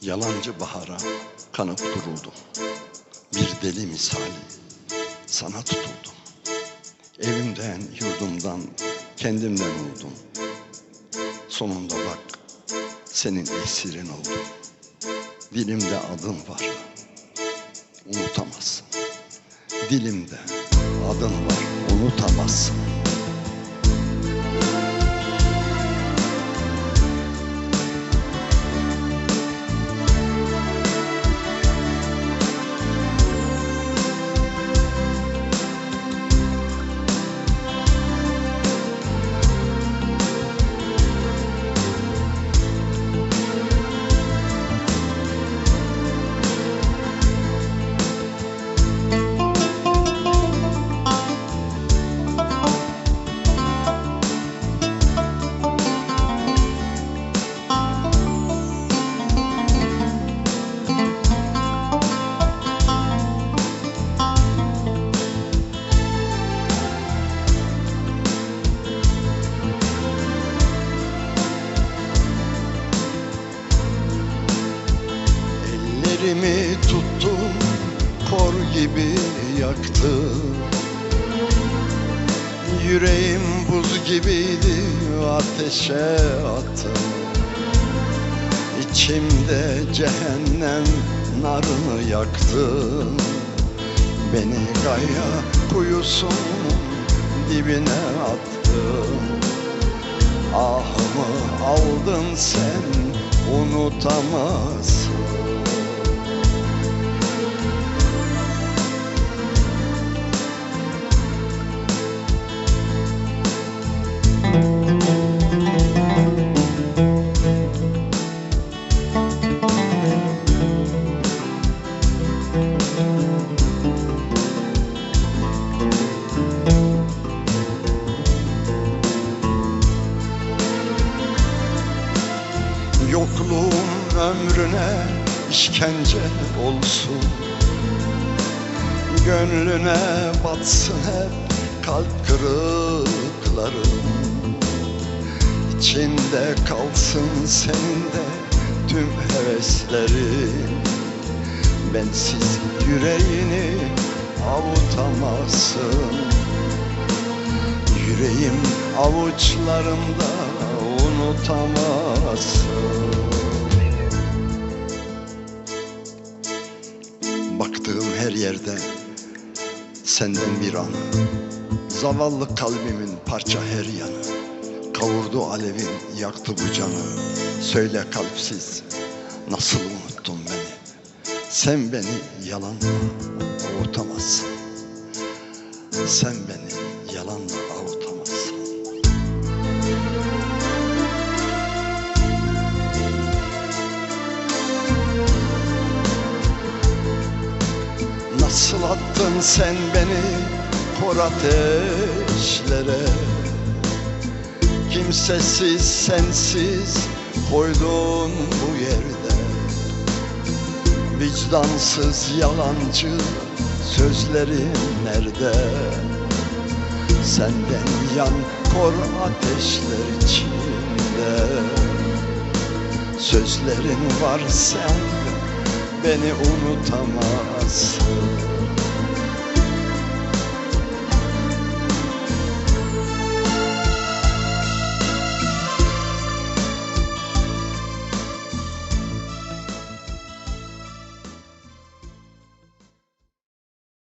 Yalancı bahara kanıp duruldum. Bir deli misali sana tutuldum. Evimden, yurdumdan, kendimden oldum. Sonunda bak, senin esirin oldum. Dilimde adın var, unutamazsın. Dilimde adın var, unutamazsın. Ellerimi tuttun, kor gibi yaktın Yüreğim buz gibiydi, ateşe attım. İçimde cehennem narını yaktın Beni gaya kuyusunun dibine attın Ahımı aldın sen unutamazsın Yokluğum ömrüne işkence olsun. Gönlüne batsın hep kalp kırıklarım İçinde kalsın senin de tüm heveslerin. Bensiz yüreğini avutamazsın. Yüreğim avuçlarımda unutamazsın Baktığım her yerde senden bir anı Zavallı kalbimin parça her yanı. Kavurdu alevin yaktı bu canı. Söyle kalpsiz nasıl unuttun beni? Sen beni yalanla avutamazsın Sen beni Nasıl sen beni kor ateşlere. Kimsesiz sensiz koydun bu yerde. Vicdansız yalancı sözlerin nerede? Senden yan kor ateşler içinde. Sözlerin var sen beni unutamazsın